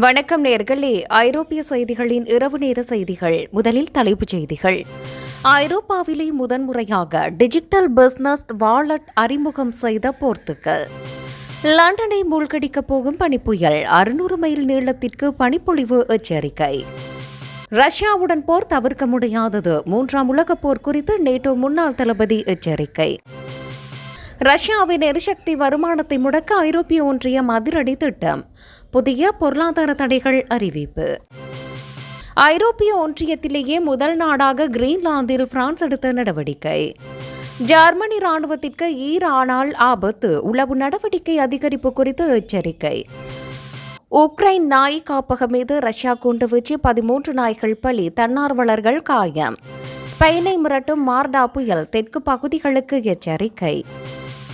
வணக்கம் நேர்களே. ஐரோப்பிய செய்திகளின் இரவு நேர செய்திகள். முதலில் தலைப்புச் செய்திகள். ஐரோப்பாவிலே முதன்முறையாக டிஜிட்டல் பிசினஸ் வாலட் அறிமுகம் செய்த போர்த்துக்கல். லண்டனை மூழ்கடிக்கப் போகும் பனிப்புயல் அறுநூறு மைல் நீளத்திற்கு பனிப்பொழிவு எச்சரிக்கை. ரஷ்யாவுடன் போர் தவிர்க்க முடியாதது மூன்றாம் உலகப் போர் குறித்து நேட்டோ முன்னாள் தளபதி எச்சரிக்கை. ரஷ்யாவின் எரிசக்தி வருமானத்தை முடக்க ஐரோப்பிய ஒன்றியம் அதிரடி திட்டம். புதிய பொருளாதார தடைகள் அறிவிப்பு. ஐரோப்பிய ஒன்றியத்திலேயே முதல் நாடாக கிரீன்லாந்தில் பிரான்ஸ் எடுத்த நடவடிக்கை. ஜெர்மனி ராணுவத்திற்கு ஈரானால் ஆபத்து உளவு நடவடிக்கை அதிகரிப்பு குறித்து எச்சரிக்கை. உக்ரைன் நாய் காப்பகம் மீது ரஷ்யா குண்டுவீச்சு பதிமூன்று நாய்கள் பலி தன்னார்வலர்கள் காயம். ஸ்பெயினை மிரட்டும் மார்டா புயல் தெற்கு பகுதிகளுக்கு எச்சரிக்கை.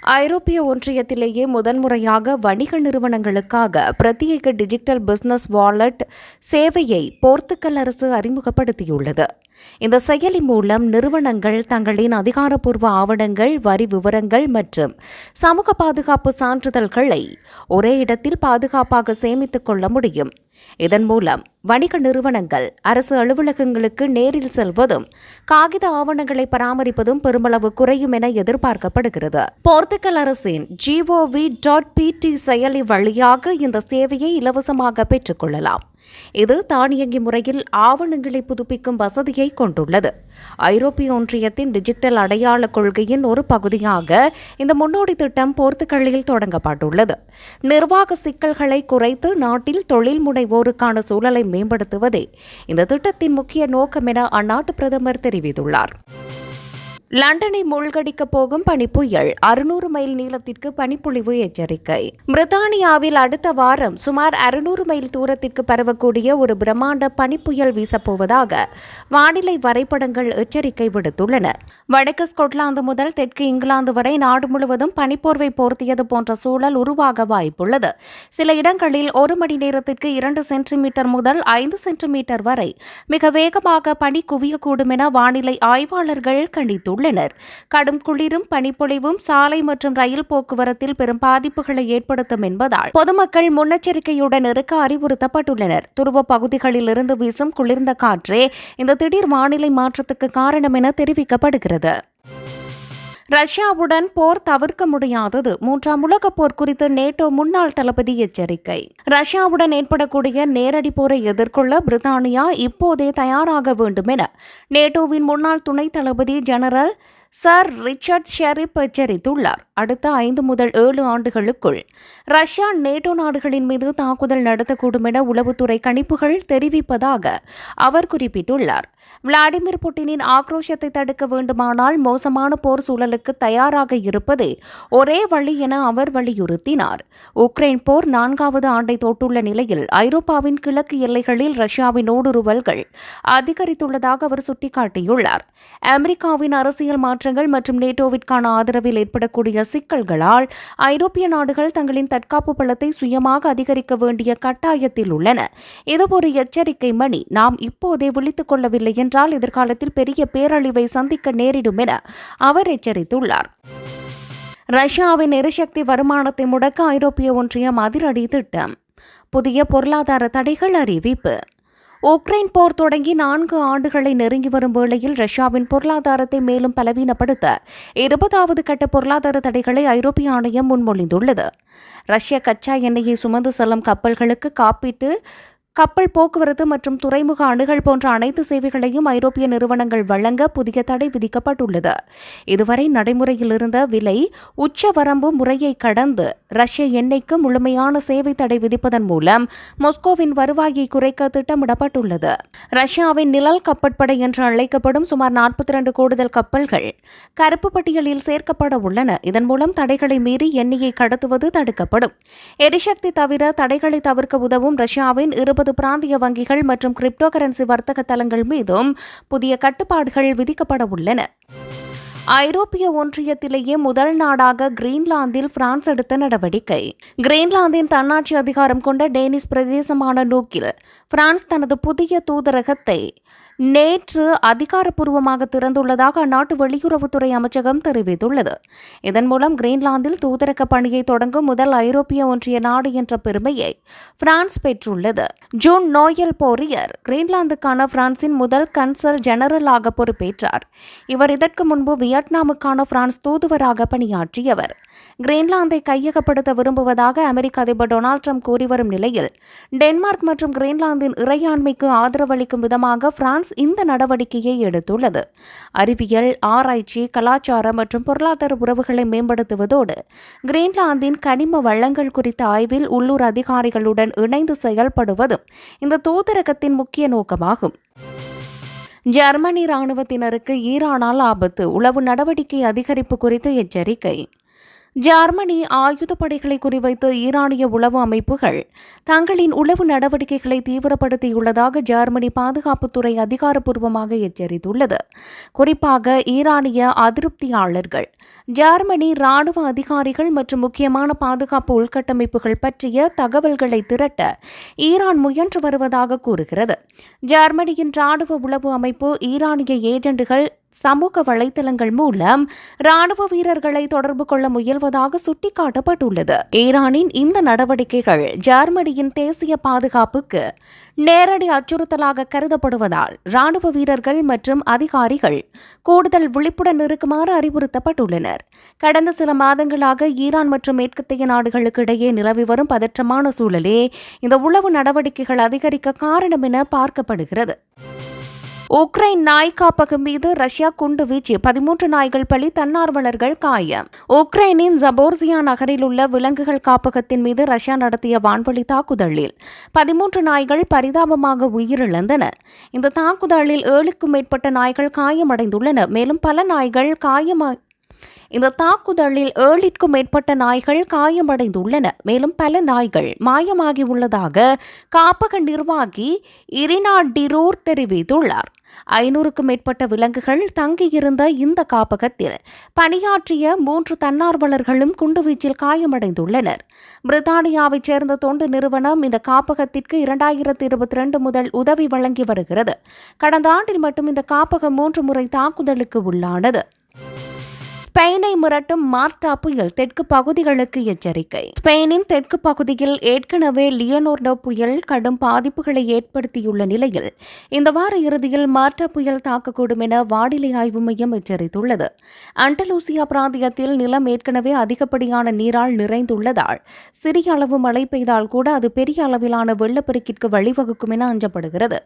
ஐரோப்பிய ஒன்றியத்திலேயே முதன்முறையாக வணிக நிறுவனங்களுக்காக பிரத்யேக டிஜிட்டல் பிசினஸ் வாலெட் சேவையை போர்த்துக்கல் அரசு அறிமுகப்படுத்தியுள்ளது. இந்த செயலி மூலம் நிறுவனங்கள் தங்களின் அதிகாரப்பூர்வ ஆவணங்கள் வரி விவரங்கள் மற்றும் சமூக பாதுகாப்பு சான்றிதழ்களை ஒரே இடத்தில் பாதுகாப்பாக சேமித்துக் கொள்ள முடியும். இதன் மூலம் வணிக நிறுவனங்கள் அரசு அலுவலகங்களுக்கு நேரில் செல்வதும் காகித ஆவணங்களை பராமரிப்பதும் பெருமளவு குறையும் என எதிர்பார்க்கப்படுகிறது. போர்த்துகல் அரசின் ஜிஓவி டாட் பிடி செயலி வழியாக இந்த சேவையை இலவசமாக பெற்றுக்கொள்ளலாம் இது தானியங்கி முறையில் ஆவணங்களை புதுப்பிக்கும் வசதியை கொண்டுள்ளது. ஐரோப்பிய ஒன்றியத்தின் டிஜிட்டல் அடையாள கொள்கையின் ஒரு பகுதியாக இந்த முன்னோடி திட்டம் போர்த்துக்கல்லில் தொடங்கப்பட்டுள்ளது. நிர்வாக சிக்கல்களை குறைத்து நாட்டில் தொழில் முனைவோருக்கான சூழலை மேம்படுத்துவதே இந்த திட்டத்தின் முக்கிய நோக்கம் என அந்நாட்டு பிரதமர் தெரிவித்துள்ளார். லண்டனை மூழ்கடிக்கப் போகும் பனிப்புயல் அறுநூறு மைல் நீளத்திற்கு பனிப்பொழிவு எச்சரிக்கை. பிரித்தானியாவில் அடுத்த வாரம் சுமார் அறுநூறு மைல் தூரத்திற்கு பரவக்கூடிய ஒரு பிரம்மாண்ட பனிப்புயல் வீசப்போவதாக வானிலை வரைபடங்கள் எச்சரிக்கை விடுத்துள்ளன. வடக்கு ஸ்கொட்லாந்து முதல் தெற்கு இங்கிலாந்து வரை நாடு முழுவதும் பனிப்போர்வை போர்த்தியது போன்ற சூழல் உருவாக வாய்ப்புள்ளது. சில இடங்களில் ஒரு மணி நேரத்திற்கு இரண்டு சென்டிமீட்டர் முதல் ஐந்து சென்டிமீட்டர் வரை மிக வேகமாக பனி குவியக்கூடும் என வானிலை ஆய்வாளர்கள் கணித்துள்ளனர் உள்ளனர். கடும் குளிரும் பனிப்பொழிவும் சாலை மற்றும் ரயில் போக்குவரத்தில் பெரும் பாதிப்புகளை ஏற்படுத்தும் என்பதால் பொதுமக்கள் முன்னெச்சரிக்கையுடன் இருக்க அறிவுறுத்தப்பட்டுள்ளனர். துருவ பகுதிகளில் இருந்து வீசும் குளிர்ந்த காற்றே இந்த திடீர் வானிலை மாற்றத்துக்கு காரணம் என தெரிவிக்கப்படுகிறது. ரஷ்யாவுடன் போர் தவிர்க்க முடியாதது மூன்றாம் உலகப் போர் குறித்து நேட்டோ முன்னாள் தளபதி எச்சரிக்கை. ரஷ்யாவுடன் ஏற்படக்கூடிய நேரடி போரை எதிர்கொள்ள பிரித்தானியா இப்போதே தயாராக வேண்டும் என நேட்டோவின் முன்னாள் துணை தளபதி ஜெனரல் சர் ரிச்சர்ட் ஷெரிப் எச்சரித்துள்ளார். அடுத்த ஐந்து முதல் ஏழு ஆண்டுகளுக்குள் ரஷ்யா நேட்டோ நாடுகளின் மீது தாக்குதல் நடத்தக்கூடும் என உளவுத்துறை கணிப்புகள் தெரிவிப்பதாக அவர் குறிப்பிட்டுள்ளார். விளாடிமிர் புட்டினின் ஆக்ரோஷத்தை தடுக்க வேண்டுமானால் மோசமான போர் சூழலுக்கு தயாராக இருப்பதே ஒரே வழி என அவர் வலியுறுத்தினார். உக்ரைன் போர் நான்காவது ஆண்டை தொட்டுள்ள நிலையில் ஐரோப்பாவின் கிழக்கு எல்லைகளில் ரஷ்யாவின் ஊடுருவல்கள் அதிகரித்துள்ளதாக அவர் சுட்டிக்காட்டியுள்ளார். அமெரிக்காவின் அரசியல் மாற்றங்கள் மற்றும் நேட்டோவிற்கான ஆதரவில் ஏற்படக்கூடிய சிக்கல்களால் ஐரோப்பிய நாடுகள் தங்களின் தற்காப்பு பலத்தை சுயமாக அதிகரிக்க வேண்டிய கட்டாயத்தில் உள்ளன. இது ஒரு எச்சரிக்கை மணி நாம் இப்போதே விழித்துக் கொள்ளவில்லை என்றால் எதிர்காலத்தில் பெரிய பேரழிவை சந்திக்க நேரிடும் என அவர் எச்சரித்துள்ளார். ரஷ்யாவின் எரிசக்தி வருமானத்தை முடக்க ஐரோப்பிய ஒன்றியம் அதிரடி திட்டம். புதிய பொருளாதார தடைகள் அறிவிப்பு. உக்ரைன் போர் தொடங்கி நான்கு ஆண்டுகளை நெருங்கி வரும் வேளையில் ரஷ்யாவின் பொருளாதாரத்தை மேலும் பலவீனப்படுத்த இருபதாவது கட்ட பொருளாதார தடைகளை ஐரோப்பிய ஆணையம் முன்மொழிந்துள்ளது. ரஷ்ய கச்சா எண்ணெயை சுமந்து செல்லும் கப்பல்களுக்கு காப்பீட்டு கப்பல் போக்குவரத்து மற்றும் துறைமுக அணுகல் போன்ற அனைத்து சேவைகளையும் ஐரோப்பிய நிறுவனங்கள் வழங்க புதிய தடை விதிக்கப்பட்டுள்ளது. இதுவரை நடைமுறையில் இருந்த விலை உச்ச வரம்பு முறையை கடந்து ரஷ்ய எண்ணெய்க்கு முழுமையான சேவை தடை விதிப்பதன் மூலம் மொஸ்கோவின் வருவாயை குறைக்க திட்டமிடப்பட்டுள்ளது. ரஷ்யாவின் நிழல் கப்பற்படை என்று அழைக்கப்படும் சுமார் நாற்பத்தி இரண்டு கூடுதல் கப்பல்கள் கருப்பு பட்டியலில் சேர்க்கப்பட உள்ளன. இதன் மூலம் தடைகளை மீறி எண்ணெயை கடத்துவது தடுக்கப்படும். எரிசக்தி தவிர தடைகளை தவிர்க்க உதவும் ரஷ்யாவின் இருபது பிராந்திய வங்கிகள் மற்றும் கிரிப்டோ கரன்சி வர்த்தக தளங்கள் மீதும் புதிய கட்டுப்பாடுகள் விதிக்கப்பட உள்ளன. ஐரோப்பிய ஒன்றியத்திலேயே முதல் நாடாக கிரீன்லாந்தில் பிரான்ஸ் எடுத்த நடவடிக்கை. கிரீன்லாந்தின் தன்னாட்சி அதிகாரம் கொண்ட டேனிஸ் பிரதேசமான நோக்கில் பிரான்ஸ் தனது புதிய தூதரகத்தை நேற்று அதிகாரப்பூர்வமாக திறந்துள்ளதாக அந்நாட்டு வெளியுறவுத்துறை அமைச்சகம் தெரிவித்துள்ளது. இதன் மூலம் கிரீன்லாந்தில் தூதரக பணியை தொடங்கும் முதல் ஐரோப்பிய ஒன்றிய நாடு என்ற பெருமையை பிரான்ஸ் பெற்றுள்ளது. ஜூன் நோயல் போரியர் கிரீன்லாந்துக்கான பிரான்சின் முதல் கன்சல் ஜெனரலாக பொறுப்பேற்றார். இவர் இதற்கு முன்பு வியட்நாமுக்கான பிரான்ஸ் தூதுவராக பணியாற்றியவர். கிரீன்லாந்தை கையகப்படுத்த விரும்புவதாக அமெரிக்க அதிபர் டொனால்ட் ட்ரம்ப் கூறி வரும் நிலையில் டென்மார்க் மற்றும் கிரீன்லாந்து இங்கிலாந்தின் இறையாண்மைக்கு ஆதரவளிக்கும் விதமாக பிரான்ஸ் இந்த நடவடிக்கையை எடுத்துள்ளது. அறிவியல் ஆராய்ச்சி கலாச்சாரம் மற்றும் பொருளாதார உறவுகளை மேம்படுத்துவதோடு கிரீன்லாந்தின் கனிம வளங்கள் குறித்த ஆய்வில் உள்ளூர் அதிகாரிகளுடன் இணைந்து செயல்படுவதும் இந்த தூதரகத்தின் முக்கிய நோக்கமாகும். ஜெர்மனி ராணுவத்தினருக்கு ஈரானால் ஆபத்து உளவு நடவடிக்கை அதிகரிப்பு குறித்து எச்சரிக்கை. ஜெர்மனி ஆயுதப்படைகளை குறிவைத்து ஈரானிய உளவு அமைப்புகள் தங்களின் உளவு நடவடிக்கைகளை தீவிரப்படுத்தியுள்ளதாக ஜெர்மனி பாதுகாப்புத்துறை அதிகாரப்பூர்வமாக எச்சரித்துள்ளது. குறிப்பாக ஈரானிய அதிருப்தியாளர்கள் ஜெர்மனி ராணுவ அதிகாரிகள் மற்றும் முக்கியமான பாதுகாப்பு உள்கட்டமைப்புகள் பற்றிய தகவல்களை திரட்ட ஈரான் முயன்று வருவதாக கூறுகிறது. ஜெர்மனியின் ராணுவ உளவு அமைப்பு ஈரானிய ஏஜெண்டுகள் சமூக வலைதளங்கள் மூலம் ராணுவ வீரர்களை தொடர்பு கொள்ள முயல்வதாக சுட்டிக்காட்டப்பட்டுள்ளது. ஈரானின் இந்த நடவடிக்கைகள் ஜெர்மனியின் தேசிய பாதுகாப்புக்கு நேரடி அச்சுறுத்தலாக கருதப்படுவதால் ராணுவ வீரர்கள் மற்றும் அதிகாரிகள் கூடுதல் விழிப்புடன் இருக்குமாறு அறிவுறுத்தப்பட்டுள்ளனர். கடந்த சில மாதங்களாக ஈரான் மற்றும் மேற்கத்திய நாடுகளுக்கு இடையே நிலவி வரும் பதற்றமான சூழலே இந்த உளவு நடவடிக்கைகள் அதிகரிக்க காரணம் என பார்க்கப்படுகிறது. உக்ரைன் நாய் காப்பகம் மீது ரஷ்யா குண்டு வீச்சு. பதிமூன்று நாய்கள் பலி தன்னார்வலர்கள் காயம். உக்ரைனின் ஜபோர்சியா நகரில் உள்ள விலங்குகள் காப்பகத்தின் மீது ரஷ்யா நடத்திய வான்வழி தாக்குதலில் பதிமூன்று நாய்கள் பரிதாபமாக உயிரிழந்தன. இந்த தாக்குதலில் ஏழுக்கும் மேற்பட்ட நாய்கள் காயமடைந்துள்ளன. மேலும் பல நாய்கள் காயமாக இந்த தாக்குதலில் ஏழிற்கும் மேற்பட்ட நாய்கள் காயமடைந்துள்ளன. மேலும் பல நாய்கள் மாயமாகி உள்ளதாக காப்பக நிர்வாகி இரினா டிரூர் தெரிவித்துள்ளார். ஐநூறுக்கும் மேற்பட்ட விலங்குகள் தங்கியிருந்த இந்த காப்பகத்தில் பணியாற்றிய மூன்று தன்னார்வலர்களும் குண்டுவீச்சில் காயமடைந்துள்ளனர். பிரித்தானியாவைச் சேர்ந்த தொண்டு நிறுவனம் இந்த காப்பகத்திற்கு இரண்டாயிரத்தி இருபத்தி ரெண்டு முதல் உதவி வழங்கி வருகிறது. கடந்த ஆண்டில் மட்டும் இந்த காப்பகம் மூன்று முறை தாக்குதலுக்கு உள்ளானது. ஸ்பெயினை மிரட்டும் மார்டா புயல் தெற்கு பகுதிகளுக்கு எச்சரிக்கை. ஸ்பெயினின் தெற்கு பகுதியில் ஏற்கனவே லியோனோர்டோ புயல் கடும் பாதிப்புகளை ஏற்படுத்தியுள்ள நிலையில் இந்த வார இறுதியில் மார்டா புயல் தாக்கக்கூடும் என வானிலை ஆய்வு மையம் எச்சரித்துள்ளது. அண்டலூசியா பிராந்தியத்தில் நிலம் ஏற்கனவே அதிகப்படியான நீரால் நிறைந்துள்ளதால் சிறிய அளவு மழை பெய்தால் கூட அது பெரிய அளவிலான வெள்ளப்பெருக்கிற்கு வழிவகுக்கும் என அஞ்சப்படுகிறது.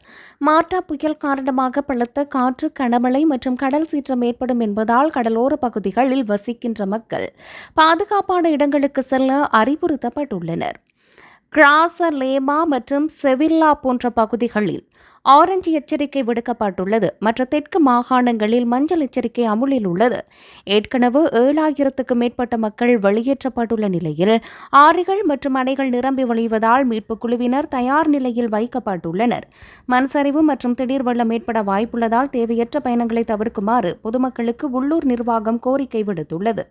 மார்டா புயல் காரணமாக பலத்த காற்று கனமழை மற்றும் கடல் சீற்றம் ஏற்படும் என்பதால் கடலோர பகுதிகள் பகுதிகளில் வசிக்கின்ற மக்கள் பாதுகாப்பான இடங்களுக்கு செல்ல அறிவுறுத்தப்பட்டுள்ளனர். கிராசலேமா மற்றும் செவில்லா போன்ற பகுதிகளில் ஆரஞ்சு எச்சரிக்கை விடுக்கப்பட்டுள்ளது. மற்ற தெற்கு மாகாணங்களில் மஞ்சள் எச்சரிக்கை அமுலில் உள்ளது. ஏற்கனவே ஏழாயிரத்துக்கும் மேற்பட்ட மக்கள் வெளியேற்றப்பட்டுள்ள நிலையில் ஆறுகள் மற்றும் அணைகள் நிரம்பி வழிவதால் மீட்புக் குழுவினர் தயார் நிலையில் வைக்கப்பட்டுள்ளனர். மண்சரிவு மற்றும் திடீர் வெள்ளம் ஏற்பட வாய்ப்புள்ளதால் தேவையற்ற பயணங்களை தவிர்க்குமாறு பொதுமக்களுக்கு உள்ளூர் நிர்வாகம் கோரிக்கை விடுத்துள்ளது.